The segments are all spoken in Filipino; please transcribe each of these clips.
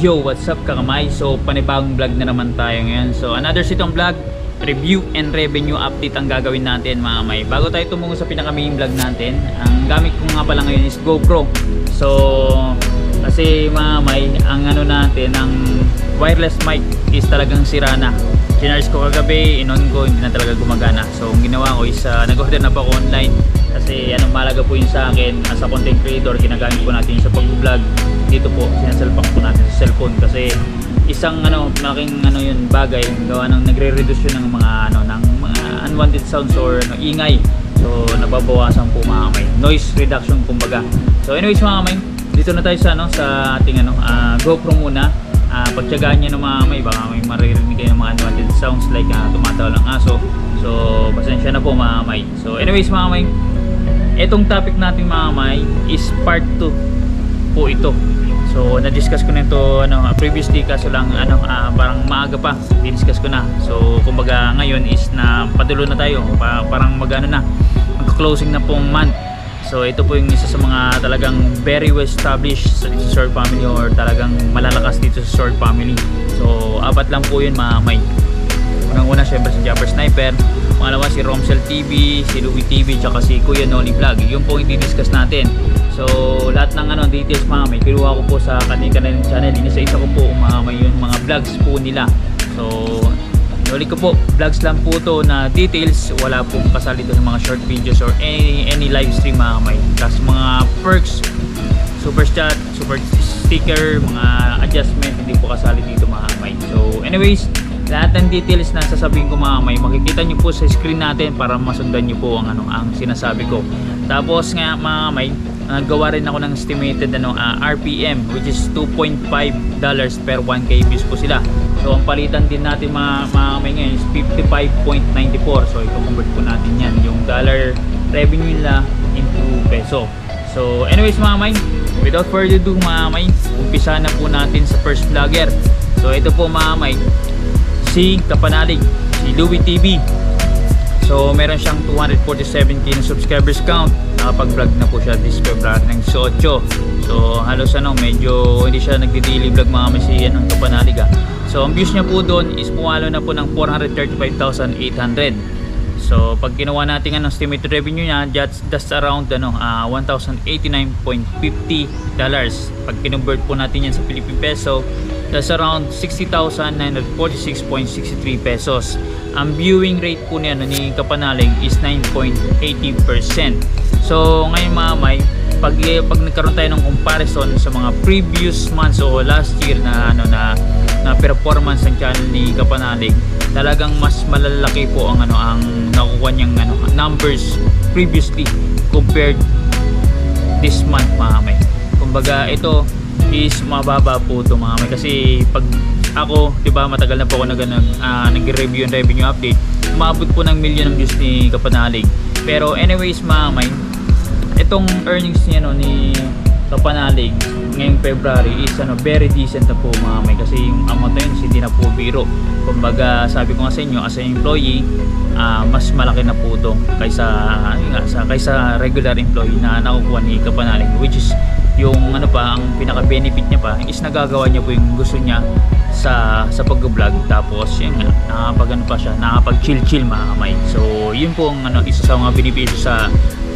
Yo, what's up kakamay? So, panibagong vlog na naman tayo ngayon. So, another sitong vlog, review and revenue update ang gagawin natin mga kamay. Bago tayo tumungo sa pinaka main vlog natin, ang gamit ko nga pala ngayon is GoPro. So, kasi mga kamay, ang ano natin, ang wireless mic is talagang sira na. Chinarge ko kagabi, inon ko, hindi na talaga gumagana. So, ang ginawa ko is uh, nag-order na pa ako online kasi ano malaga po yun sa akin as a content creator ginagamit po natin sa pag-vlog dito po sinasalpak po natin sa cellphone kasi isang ano malaking ano yun bagay gawa ng nagre-reduce yun ng mga ano ng mga unwanted sounds or ano, ingay. So nababawasan po mga kamay. Noise reduction kumbaga. So anyways mga kamay dito na tayo sa ano sa ating ano ah, GoPro muna. Uh, pagtyagaan niya ng mga kamay baka may maririnig kayo ng mga unwanted sounds like uh, tumatawa ng aso. So pasensya na po mga kamay. So anyways mga kamay Etong topic natin mga kamay is part 2 po ito. So na-discuss ko na ito ano, previously kaso lang ano, ah, parang maaga pa, discuss ko na. So kumbaga ngayon is na padulo na tayo, pa, parang magano na, magka-closing na pong month. So ito po yung isa sa mga talagang very well established sa Short Family or talagang malalakas dito sa Short Family. So apat lang po yun mga kamay. Unang-una syempre si Japper Sniper, pangalawa si Romsel TV, si Louie TV, tsaka si Kuya Noli Vlog. Yun po yung i-discuss natin. So, lahat ng ano, details mga may kinuha ko po sa kanilang channel. Inisa-isa ko po mga may yung mga vlogs po nila. So, Noli ko po, vlogs lang po to na details. Wala pong kasali doon ng mga short videos or any, any live stream mga may. Tapos mga perks, super chat, super sticker, mga adjustment, hindi po kasali dito mga may. So, anyways, lahat ng details na sasabihin ko mga may makikita nyo po sa screen natin para masundan nyo po ang ano ang sinasabi ko tapos nga mga may naggawa rin ako ng estimated ano, ah, RPM which is 2.5 dollars per 1k views po sila. So ang palitan din natin mga, mga may ngayon is 55.94 so i-convert po natin yan. Yung dollar revenue nila into peso. So anyways mga may without further ado mga may umpisa na po natin sa first vlogger. So ito po mga may si Kapanalig, si Louie TV. So meron siyang 247k na subscribers count. Nakapag-vlog na po siya this February ng 18. So halos ano, medyo hindi siya nagdi-daily vlog mga may si ano, Kapanalig ah. So ang views niya po doon is pumalo na po ng 435,800. So pag ginawa natin ang estimated revenue niya, that's, that's around ano, ah, 1,089.50 dollars. Pag kinonvert po natin yan sa Philippine peso, that's around 60,946.63 pesos. Ang viewing rate po niya no, ni Kapanaling is 9.80%. So ngayon mga may, pag, pag nagkaroon tayo ng comparison sa mga previous months o last year na ano na na performance ng channel ni Kapanalig, talagang mas malalaki po ang ano ang nakukuha niyang ano numbers previously compared this month mga. Kumbaga ito is mababa po ito mga may kasi pag ako, 'di ba, matagal na po ako nag uh, nag-review and revenue update. Umabot po ng million ng views ni Kapanalig. Pero anyways, mga itong earnings niya no ni Kapanalig ngayong February is ano very decent na po mga may. Kasi yung amount na yun hindi na po biro. Kumbaga sabi ko nga sa inyo as an employee ah, mas malaki na po ito kaysa nga, sa kaysa regular employee na nakukuha ni Kapanalig which is yung ano pa ang pinaka benefit niya pa is nagagawa niya po yung gusto niya sa sa pag-vlog. Tapos yun nga nakapag ano pa siya nakapag chill chill mga kamay so yun po ang ano isa sa mga benepisyo sa,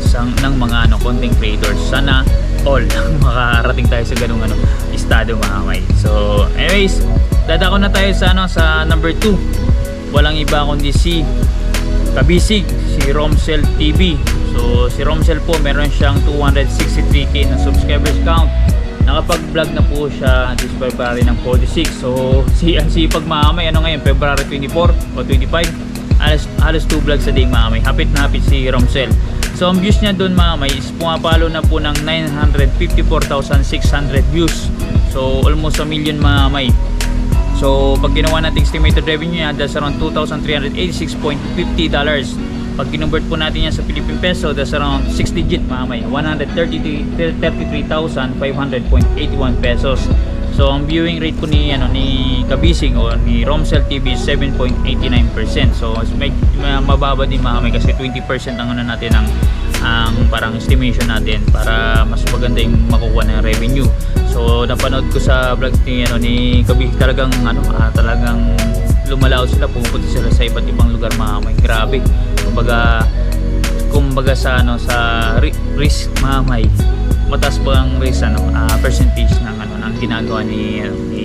sa ng mga ano content creators sana all makarating tayo sa ganung ano estado mga kamay. So anyways dadako na tayo sa ano sa number 2 walang iba kundi si Kabisig si Romsel TV so si Romsel po meron siyang 263k na subscribers count. Nakapag-vlog na po siya this February ng 46 so si ang sipag mamay ano ngayon February 24 o 25 halos, halos 2 vlogs a day mamay hapit na hapit si Romsel so ang views niya doon mamay is pumapalo na po ng 954,600 views so almost a million mamay So, pag ginawa natin estimated revenue niya, that's around 2,386.50 dollars. Pag kinonvert po natin yan sa Philippine peso, that's around 6 digit mga may 133,500.81 pesos. So, ang viewing rate po ni ano ni Kabising o ni Romsel TV is 7.89%. So, may, mababa din mga kasi 20% ang ano natin ang ang parang estimation natin para mas maganda yung makukuha ng revenue. So napanood ko sa vlog ni ano ni Kabih talagang ano ah, talagang lumalaw sila pupunta sila sa iba't ibang lugar mga may grabe. Kumbaga kumbaga sa ano sa ri- risk mga may mataas ba ang risk ano ah, percentage ng ano ng ginagawa ni ni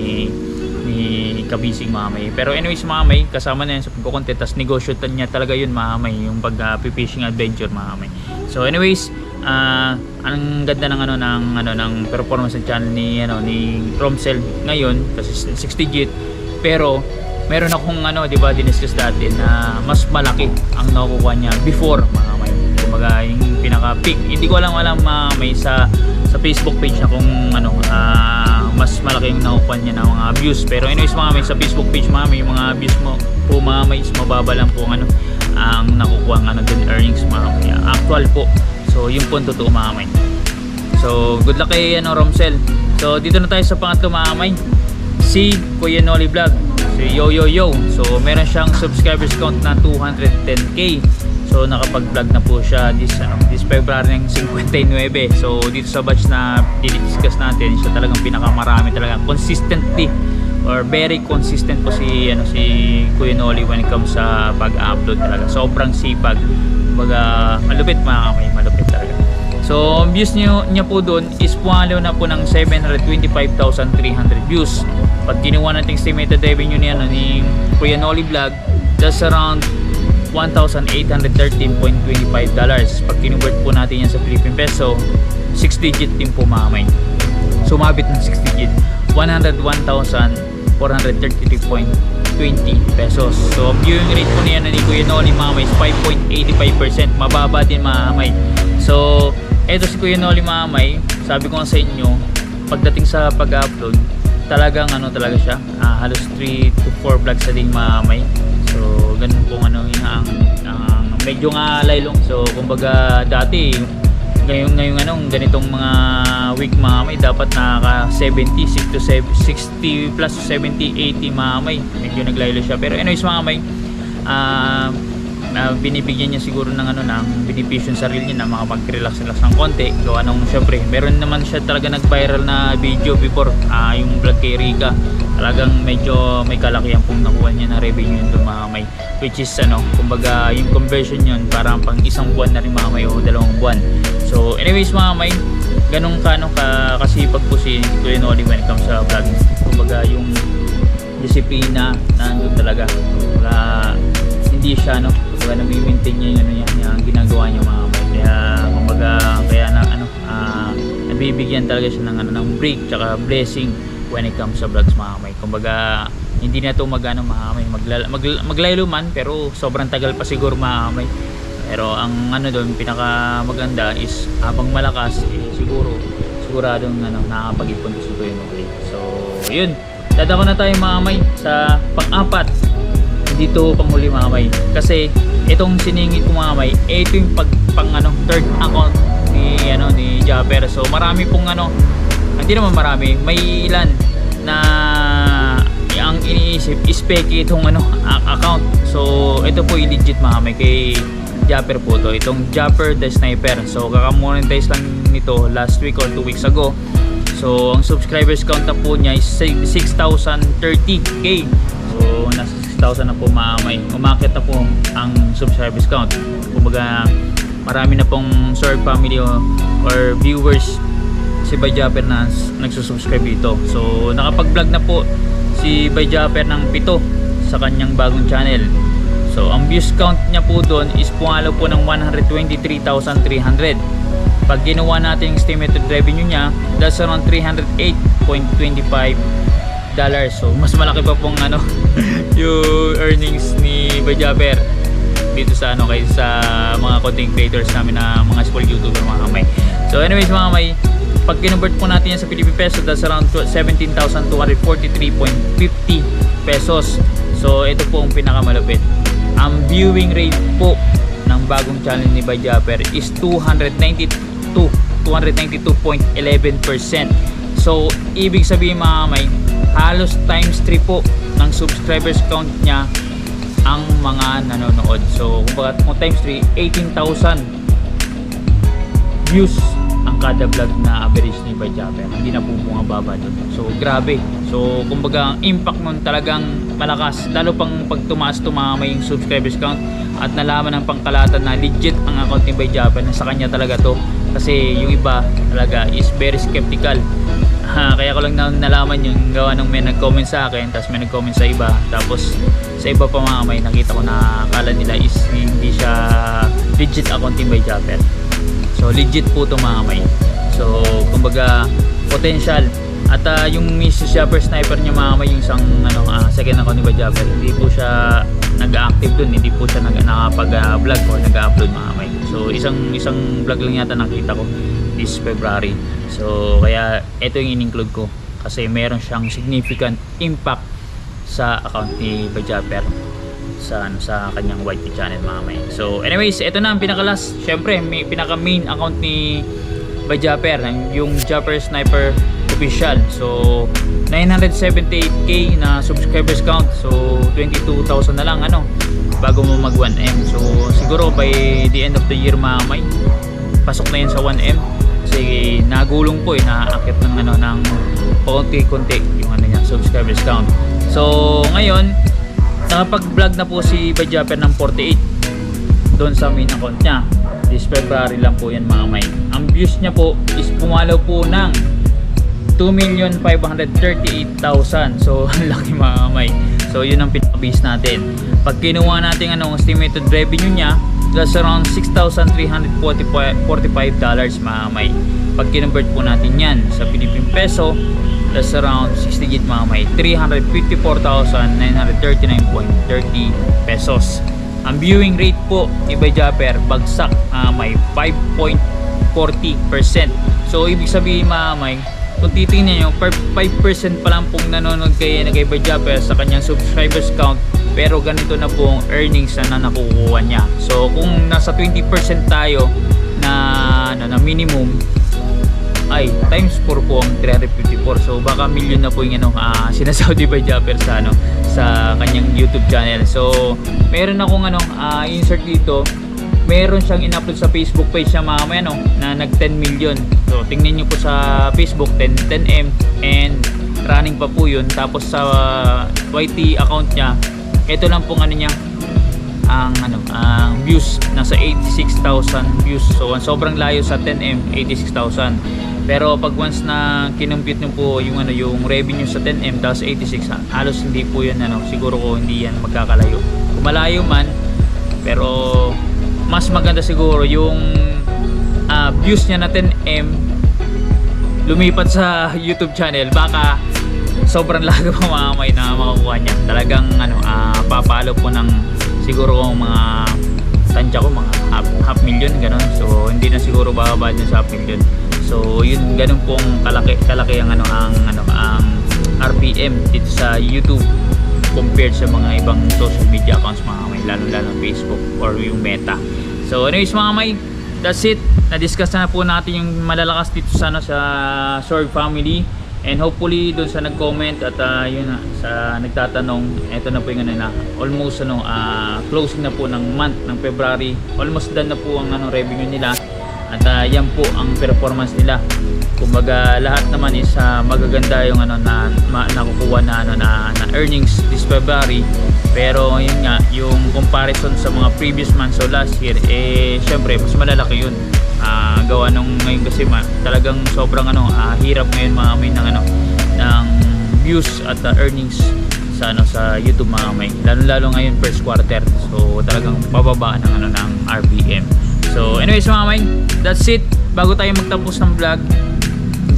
ni Kabising Mamay. Pero anyways Mamay, kasama na yan sa pagkukontent. Tapos negosyo ta- niya talaga yun Mamay, yung pag uh, fishing adventure Mamay. So anyways, ah ang ganda ng ano ng ano ng performance ng channel ni ano ni Romsel ngayon kasi 60 digit pero meron akong ano 'di ba diniscuss dati na mas malaki ang nakukuha niya before mga kumbaga yung pinaka peak hindi ko alam alam mga may sa sa Facebook page na kung ano ah, mas nakukuha niya ng mga views. Pero anyways mga sa Facebook page mga may mga views mo po mga may is mababa lang po ano ang nakukuha ng ano dun earnings mga actual po. So yun po ang totoo mga so good luck kay ano Romsel. So dito na tayo sa pangatlo mga si Kuya Noli Vlog. Si Yo Yo Yo. So meron siyang subscribers count na 210k so nakapag-vlog na po siya this, ano, this February ng 59 so dito sa batch na didiscuss natin siya talagang pinakamarami talaga. Consistently or very consistent po si ano si Kuya Noli when it comes sa pag-upload talaga. Sobrang sipag. Kumbaga malupit mga kamay malupit talaga. So, views niyo, niya po doon is pumalo na po ng 725,300 views. Pag kinuha natin estimated revenue niya ano, ni Kuya Noli Vlog, that's around 1,813.25 dollars. Pag kinubert po natin yan sa Philippine Peso, 6 digit din po mamay. Sumabit ng 6 digit, 101,433.20 pesos. So, viewing rate po niya ni Kuya Noli mamay is 5.85%. Mababa din mamay. So, eto si Kuya Noli Mamay, sabi ko sa inyo, pagdating sa pag-upload, talagang ano talaga siya, ah, halos 3 to 4 vlogs sa ding Mamay. Ganun po ano yun ang, medyo nga laylong. So, kumbaga dati, ngayon ngayong anong ganitong mga week mamay dapat nakaka 70 60 to 60 plus 70 80 mamay medyo naglaylo siya. Pero anyways mamay ah na binibigyan niya siguro ng ano ng benepisyo sa sarili niya na makapag-relax relax ng konti. Gawa nung syempre meron naman siya talaga nag-viral na video before ah, yung vlog kay Rika talagang medyo may kalakihan pong nakuha niya na revenue doon mga may which is ano kumbaga yung conversion yun parang pang isang buwan na rin mga may o dalawang buwan. So anyways mga may ganun ka ano ka kasipag po si Kuya Noli when it comes sa vlogging kumbaga yung disiplina na nandun talaga. Wala hindi siya no kumbaga nami-maintain niya yung ano niya yung ginagawa niya mga kamay. Kaya kumbaga kaya na ano ah, nabibigyan talaga siya ng ano ng break tsaka blessing when it comes sa vlogs mga kamay. Kumbaga hindi na to magano mga kamay Maglala, mag, man pero sobrang tagal pa siguro mga kamay. Pero ang ano doon pinaka maganda is habang malakas eh, siguro siguradong ano nakakapag-ipon to si Kuya Noli so yun. Dadako na tayo mga kamay sa pang-apat. Dito panghuli mga kamay. Kasi itong siningit ko mga kamay eh, ito yung pag pang ano third account ni ano ni Japper so marami pong ano hindi naman marami. May ilan na ang iniisip is fake itong ano account. So ito po yung legit kamay kay Japper po to. Itong Japper the Sniper. So kakamonetize lang nito last week or 2 weeks ago. So ang subscribers count na po niya is 6,030k so nasa 6,000 na po maamay umakit na po ang subscribers count. Kumbaga marami na pong Sword family o, or viewers si Bayjapper na s- nagsusubscribe dito. So nakapag-vlog na po si Bayjapper ng pito sa kanyang bagong channel. So ang views count niya po doon is pumalo po ng 123,300 pag ginawa natin yung estimated revenue niya that's around 308.25 dollars. So mas malaki pa pong ano yung earnings ni Bajaber dito sa ano kay sa mga content creators namin na mga school YouTuber mga kamay. So anyways mga kamay pag kinonvert po natin yan sa Philippine Peso that's around 17,243.50 pesos. So ito po ang pinakamalupit. Ang viewing rate po ng bagong channel ni Bajaper is 292 292.11% so ibig sabihin mga kamay halos times 3 po ng subscribers count niya ang mga nanonood. So kumbaga kung times 3 18,000 views kada vlog na average ni by Japper. Hindi na po bumababa doon. So grabe. So kumbaga ang impact nun talagang malakas. Lalo pang pag tumaas tumama yung subscribers count at nalaman ng pangkalatan na legit ang account ni Japper na sa kanya talaga to. Kasi yung iba talaga is very skeptical. Ha, kaya ko lang na, nalaman yung gawa nung may nag-comment sa akin tapos may nag-comment sa iba tapos sa iba pa mga may nakita ko na akala nila is hindi siya legit account ni by Japper so legit po ito mga may so kumbaga potential. At ah, yung Mrs. Japper Sniper niya mga may yung isang ano, ah, second account ni by Japper hindi po siya nag-active dun. Hindi po siya nag nakapag-vlog or nag-upload mga may so isang isang vlog lang yata nakita ko this February. So kaya ito yung in-include ko. Kasi meron siyang significant impact sa account ni Bajapper sa ano sa kanyang YT channel mga may. So anyways, ito na ang pinaka-last. Syempre, may pinaka main account ni Bajapper, yung Japper Sniper official. So 978k na subscribers count. So 22,000 na lang ano bago mo mag 1M. So siguro by the end of the year mga may pasok na yun sa 1M kasi nagulong po eh naaakit ng ano ng konti-konti yung ano niya subscribers count so ngayon nakapag-vlog na po si Bajapper ng 48 doon sa main account niya. This February lang po yan mga may. Ang views niya po is pumalaw po ng 2,538,000 so ang laki mga may. So yun ang pinaka-base natin. Pag kinuha natin ano estimated revenue niya that's around $6,345 dollars mga may pag kinonvert po natin yan sa Philippine Peso that's around 60 git mga may 354,939.30 pesos. Ang viewing rate po ni Bay Japper bagsak mga may 5.40% so ibig sabihin mga may kung titingnan nyo, per 5% pa lang pong nanonood kay, kay Bay Japper sa kanyang subscribers count pero ganito na po ang earnings na nakukuha niya. So kung nasa 20% tayo na, na, na minimum ay times 4 po ang 354 so baka million na po yung ano, ah, sinasabi by Japper sa ano sa kanyang YouTube channel. So meron akong ano ah, insert dito. Meron siyang in-upload sa Facebook page niya mamaya no, na nag 10 million. So tingnan nyo po sa Facebook 10, 10M and running pa po yun. Tapos sa YT account niya ito lang pong ano niya ang ano ang views nasa 86,000 views. So ang sobrang layo sa 10M 86,000 pero pag once na kinumpute nyo po yung ano yung revenue sa 10M tapos 86 ha, halos hindi po yan ano siguro ko hindi yan magkakalayo. Kung malayo man pero mas maganda siguro yung ah, views niya na 10M lumipat sa YouTube channel. Baka sobrang lago pa mga may na makukuha niya. Talagang ano ah, papalo po ng siguro kung mga tansya ko mga half, half million ganun. So hindi na siguro bababa dun sa half million. So yun ganun pong kalaki kalaki ang ano ang ano ang RPM dito sa YouTube compared sa mga ibang social media accounts mga may lalo lalo Facebook or yung Meta. So anyways mga may that's it. Na-discuss na po natin yung malalakas dito sa ano sa Sorg family and hopefully doon sa nag-comment at ah, yun na sa nagtatanong eto na po yung ano na almost ano ah, closing na po ng month ng February. Almost done na po ang ano revenue nila at ah, yan po ang performance nila. Kumbaga lahat naman is ah, magaganda yung ano na ma, nakukuha na ano na, na earnings this February. Pero yun nga yung comparison sa mga previous months so last year eh syempre mas malalaki yun. Ah, gawa nung ngayon kasi ma, talagang sobrang ano ah, hirap ngayon mga may ng ano ng views at ah, earnings sa ano sa YouTube mga may lalo lalo ngayon first quarter. So talagang bababa ng ano ng RPM so anyways mga may that's it bago tayo magtapos ng vlog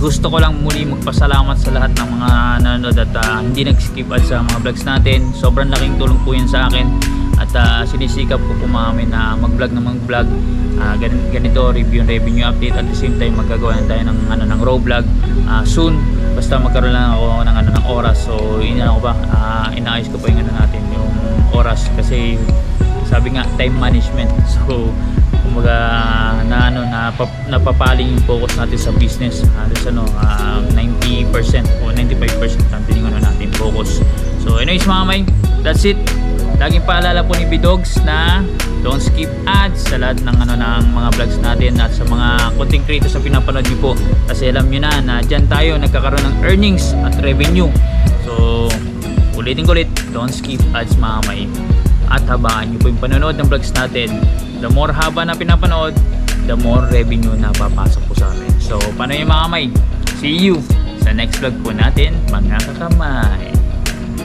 gusto ko lang muli magpasalamat sa lahat ng mga nanonood at ah, hindi nag-skip ads sa mga vlogs natin. Sobrang laking tulong po yun sa akin. At ah, sinisikap ko po mami na mag-vlog na mag-vlog. Gan- ganito, review and revenue update. At the same time, magagawa na tayo ng, ano, ng raw vlog ah, soon. Basta magkaroon lang ako ng, ano, ng oras. So, yun ako ba, ah, inaayos ko pa yung ano natin, yung oras. Kasi sabi nga, time management. So, kumbaga na ano na napapaling yung focus natin sa business halos ano um, 90% o 95% natin yung ano natin focus so anyways mga may that's it laging paalala po ni Bidogs na Don't skip ads sa lahat ng ano ng mga vlogs natin at sa mga content creators na pinapanood niyo po. Kasi alam niyo na na dyan tayo nagkakaroon ng earnings at revenue. So, ulitin ko ulit, don't skip ads mga may. At habaan niyo po yung panonood ng vlogs natin. The more haba na pinapanood, the more revenue na papasok po sa amin. So, paano yung mga may? See you sa next vlog po natin, mga kakamay.